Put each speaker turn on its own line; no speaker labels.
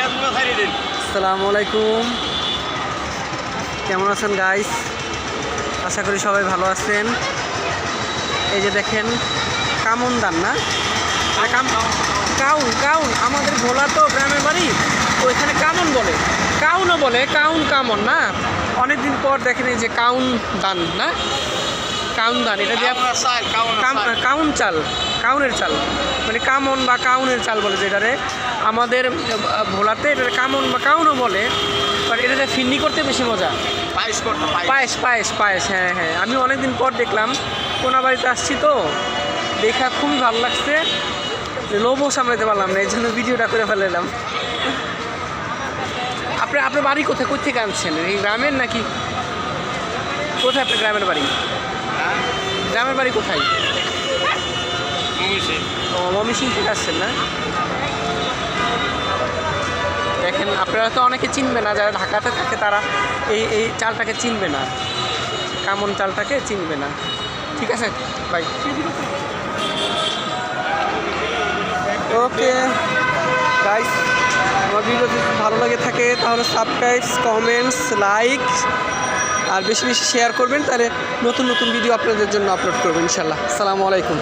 আসসালামু আলাইকুম। কেমন আছেন গাইস আশা করি সবাই ভালো আছেন। এই যে দেখেন কামন দান না কাউন কাউন। আমাদের ভোলা তো গ্রামের বাড়ি ওইখানে কামন বলে। কাউনও বলে কাউন কামন না? অনেকদিন পর দেখেন এই যে কাউন দান না কাউন দান এটা দিয়ে কাউন চাল কাউনের চাল। মানে কামন বা কাউনের চাল বলে যেটারে। আমাদের ভোলাতে এটা কামন বা কাউনও বলে বাট এটাতে ফিন্নি করতে বেশি মজা। পায়েস পায়েস। পায়েস পায়েস হ্যাঁ হ্যাঁ। আমি অনেকদিন পর দেখলাম কোনা বাড়িতে আসছি তো দেখা খুবই ভালো লাগছে। লোভও সামলাতে পারলাম না এই জন্য ভিডিওটা করে ফেলাম আপনি আপনার বাড়ি কোথায়? কোথেকে আনছেন? এই গ্রামের নাকি? কোথায় আপনার গ্রামের বাড়ি? গ্রামের বাড়ি কোথায়? ও মমি সিং থেকে আসছেন না? আপনারা তো অনেকে চিনবে না, যারা ঢাকাতে থাকে তারা এই এই চালটাকে চিনবে না। কামন চালটাকে চিনবে না। ঠিক আছে বাই ওকে গাইস আমার ভিডিও যদি ভালো লাগে থাকে, তাহলে সাবস্ক্রাইব কমেন্টস লাইক আর বেশি বেশি শেয়ার করবেন, তাহলে নতুন নতুন ভিডিও আপনাদের জন্য আপলোড করব ইনশাল্লাহ আসসালামু আলাইকুম।